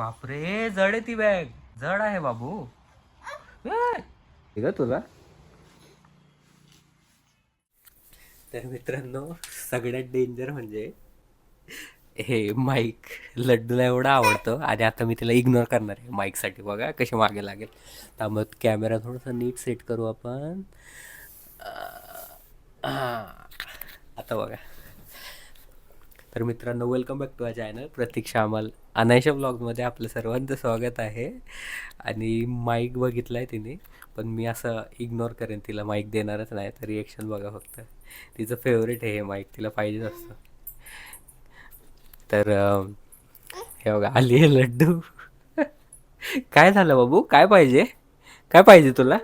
बापरे जड आहे ती बॅग जड आहे बाबू. ग तुला तर मित्रांनो सगळ्यात डेंजर म्हणजे हे माईक लड्डूला एवढं आवडतं आणि आता मी तिला इग्नोर करणार आहे माईकसाठी बघा कशी मागे लागेल. त्यामुळे कॅमेरा थोडासा नीट सेट करू आपण. अं, आता बघा. तर मित्रांनो welcome back to a channel Pratiksha Amal Anaysha ब्लॉगमध्ये आपलं सर्वांचं स्वागत आहे. आणि माईक बघितला आहे तिने पण मी असं इग्नोर करेन तिला माईक देणारच नाही. तर रिएक्शन बघा फक्त. तिचं फेवरेट आहे हे माईक तिला पाहिजेच असतं. तर हे बघा आली आहे लड्डू. काय झालं बाबू? काय पाहिजे? काय पाहिजे तुला?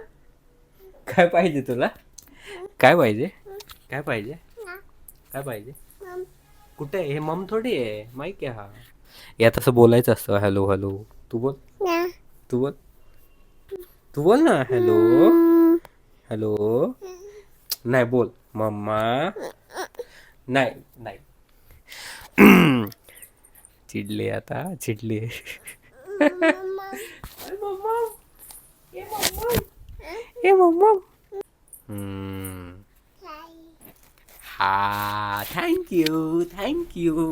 काय पाहिजे तुला? काय पाहिजे? काय पाहिजे? काय पाहिजे? कुठे आहे? हे मम थोडी आहे. माईक आहे हा. यात असं बोलायचं असतं. हॅलो हॅलो तू बोल. तू बोल. तू बोल ना. हॅलो हॅलो नाही बोल. मम्मा. नाही नाही. चिडले आता. चिडले. ए मम्मा. हम्म. हा थँक्यू थँक्यू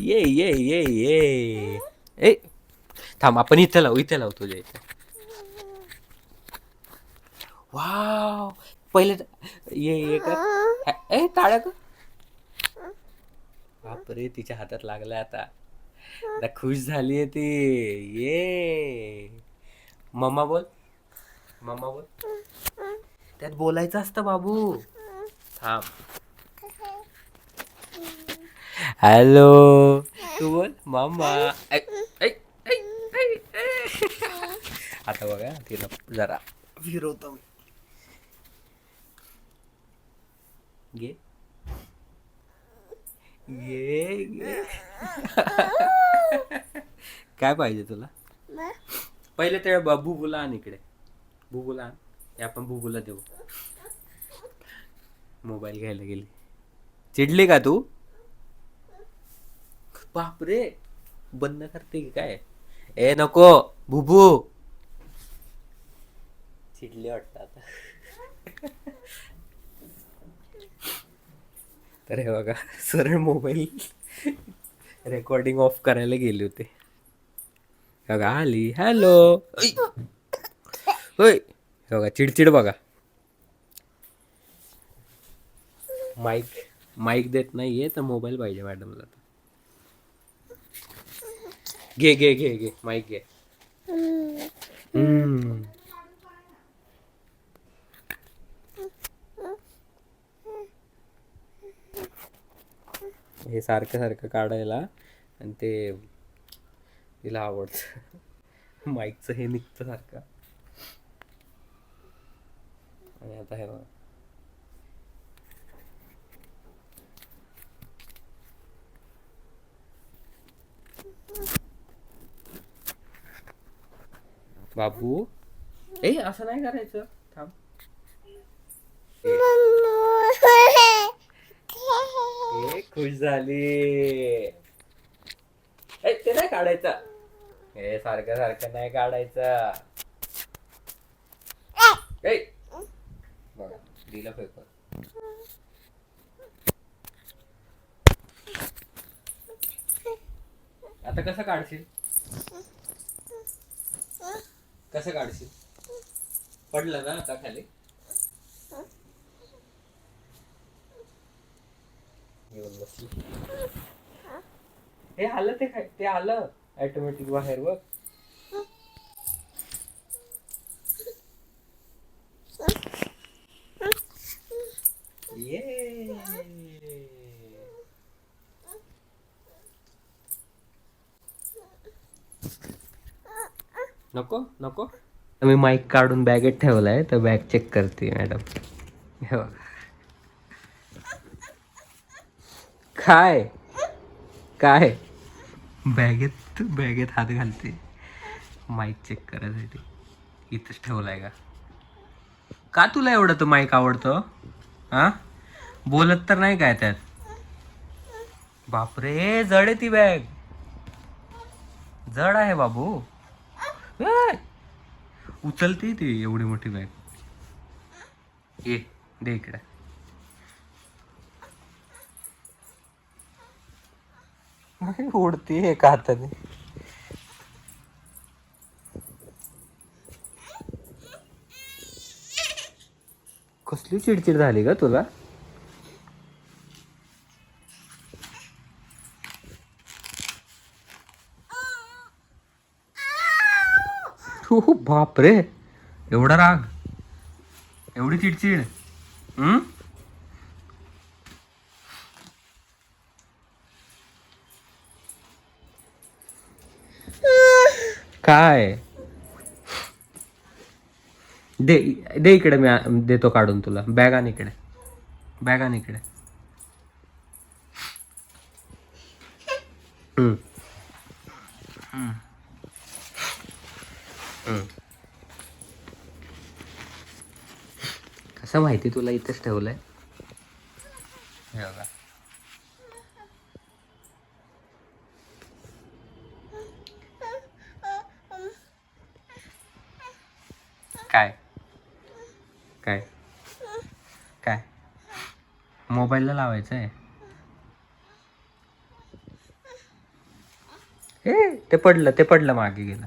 ये ये ये ये ए थांब आपण इथे लावू इथे लावू तुझ्या इथे. वाव पहिले तर- ये ये कर. ए टाळ्या कर बापरे तिच्या हातात लागलं आता. आता खुश झाली ती. ये. मम्मा बोल. मम्मा बोल. त्यात बोलायचं असतं बाबू. थांब. हॅलो तू बोल मामा. ऐ, ऐ, ऐ, ऐ, ऐ. आता बघा तिला जरा फिरवतो मी. घे. घे घे. काय पाहिजे तुला? पहिले ते बुबुला आण इकडे. बुबुला आण. हे आपण बुबुला देऊ. मोबाईल घ्यायला गेली. चिडली का तू? बापरे. बंद करते की काय? ए नको. बुबू चिडले वाटत आता. तर हे बघा सरळ मोबाईल रेकॉर्डिंग ऑफ करायला गेले होते. बघा आली. हॅलो होय बघा चिडचिड बघा. माईक माईक देत नाहीये तर मोबाईल पाहिजे मॅडमला आता. घे घे घे घे. माईक घे. हम्म. हे सारखं सारखं काढायला आणि ते तिला आवडतं. माईकचं हे निघतं सारखं. आणि आता हे बघा. बाबू? ए असं नाही करायचं. थांब. ए खुश झाली. ए ते नाही काढायचं. हे सारखं सारखं नाही काढायचं. ए बघा दिला पेपर आता कसं काढशील? कसं काढशील? पडलं ना आता खाली? येऊन बसली. हे आलं ते काय? ते आलं ऑटोमॅटिक बाहेर बघ. ये. नको नको. मी माईक काढून बॅगेत ठेवलाय तर बॅग चेक करते मॅडम हो काय? काय? बॅगेत बॅगेत हात घालते. माईक चेक करायसाठी. इथंच ठेवलाय का? का तुला एवढं तो माईक आवडतो? हा? बोलत तर नाही काय त्यात? बापरे जड आहे ती बॅग जड आहे बाबू. उचलते ती एवढी मोठी बॅग ये दे इकडे. उडते एका हाताने कसली चिडचिड झाली का तुला? हो बापरे एवढा राग. एवढी चिडचिड. हम्म काय? दे दे इकडे मी देतो काढून तुला. बॅग आण इकडे. बॅग आण इकडे. हम्म. हम्म. कसं माहिती तुला इथेच ठेवलंय? काय? काय? काय? मोबाईलला लावायचं आहे हे ते पडलं ते पडलं मागे गेलं.